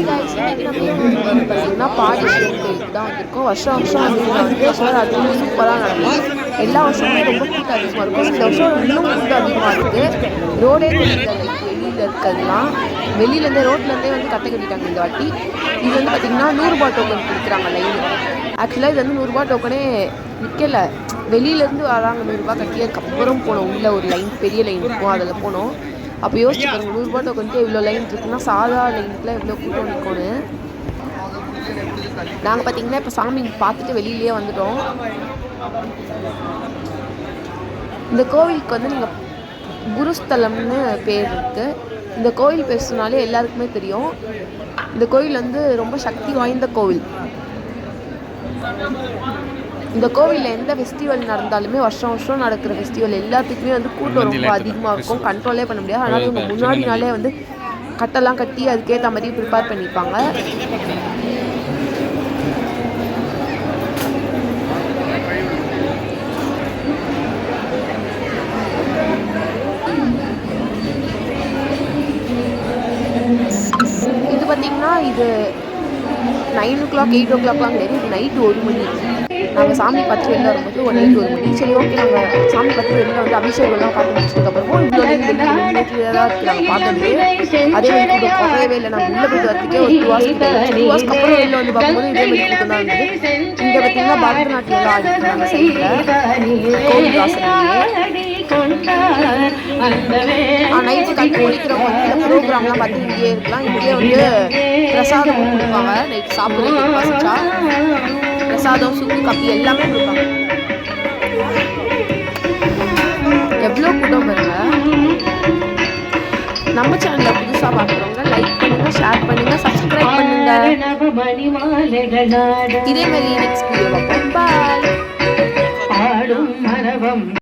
Hi guys நம்ம பார்த்தீங்கன்னா பாடிஸ்வரர் கோயிலுக்கு தான் வந்திருக்கோம் வருஷம் வருஷம் வந்து இங்க வந்து சூப்பராக நடக்கும் எல்லா வருஷமும் ரொம்ப கூட்டம் அதிகமாக இருக்கும். இந்த வருஷம் இன்னும் கூட்டம் அதிகமாக இருக்குது ரோடே வெளியில் இருக்கிறதுலாம் வெளியிலேருந்தே ரோட்லேருந்தே வந்து கட்டை கட்டிட்டாங்க இந்த வாட்டி. இது வந்து பார்த்தீங்கன்னா நூறுரூபா டோக்கன் கொடுக்குறாங்க லைன் ஆக்சுவலாக இது வந்து நூறுரூபா டோக்கனே நிற்கலை வெளியிலேருந்து வராங்க நூறுரூபா கட்டி அதுக்கப்புறம் போனோம். உள்ள ஒரு லைன் பெரிய லைன் இருக்கும். அதில் போனோம். அப்போ யோசிச்சு பாருங்க நூறுரூபா டோக்கனுக்கு இவ்வளோ லைன் இருக்குன்னா சாதா லைனுக்குலாம் எவ்வளோ கூட்டம் நிற்கணும் நாங்கள் பார்த்தீங்கன்னா இப்போ சாமி பார்த்துட்டு வெளியிலேயே வந்துட்டோம். இந்த கோவிலுக்கு வந்து நீங்கள் குருஸ்தலம்னு பேர் இருக்குது இந்த கோவில் பேர் சொன்னாலே எல்லாருக்குமே தெரியும். இந்த கோவில் வந்து ரொம்ப சக்தி வாய்ந்த கோவில். இந்த கோவிலில் எந்த ஃபெஸ்டிவல் நடந்தாலுமே வருஷம் வருஷம் நடக்கிற ஃபெஸ்டிவல் எல்லாத்துக்குமே வந்து கூட்டம் ரொம்ப அதிகமாக இருக்கும். கண்ட்ரோலே பண்ண முடியாது. அதனால் இவங்க முன்னாடி நாளே வந்து கட்டெல்லாம் கட்டி அதுக்கேற்ற மாதிரி ப்ரிப்பேர் பண்ணிப்பாங்க. இது பார்த்தீங்கன்னா இது நைன் ஓ கிளாக் எயிட் ஓ கிளாக்லாம் கிடையாது நைட்டு ஒரு மணி. நாங்கள் சாமி பார்த்து வெளில வரும்போது ஒரு நைட் ஒரு மணி சரி ஓகே நாங்கள் சாமி பார்த்து வெளில வந்து அபிஷேகம்லாம் பார்த்து முடிச்சதுக்கப்புறமும் இவ்வளோ லைன் கிளியராக இருக்குது நாங்கள் பார்த்தது அதே மாதிரி குறையவே இல்லை நாங்கள் உள்ளே போயிட்டு வரதுக்கே ஒரு டூ ஹவர்ஸ் டூ ஹவர்ஸ்க்கு அப்புறம் வெளில வந்து பார்க்கும்போது இதே மாதிரி கூட்டம் தான் இருந்தது. இங்கே பார்த்தீங்கன்னா பரதநாட்டியம்லாம் ஆடிருக்காங்க சைடில் கோவில் வாசல்லையே. நைட்டு கண்டு முடிக்கிறவங்க வந்து இந்த ப்ரோக்ராம்லாம் பார்த்து இங்கேயே இருக்கலாம். இங்கேயே வந்து பிரசாதம் கொடுப்பாங்க. நைட் சாப்பிட்றதுக்கு பிரசாதம் சுக்கு காப்பி எல்லாமே கொடுப்பாங்க. எவ்வளோ கூட்டம் பாருங்க. நம்ம சேனலில் புதுசாக பார்க்குறவங்க லைக் பண்ணுங்க ஷேர் பண்ணுங்க சப்ஸ்கிரைப் பண்ணுங்க. இதே மாதிரி நெக்ஸ்ட் வீடியோ பார்ப்போம் பாய்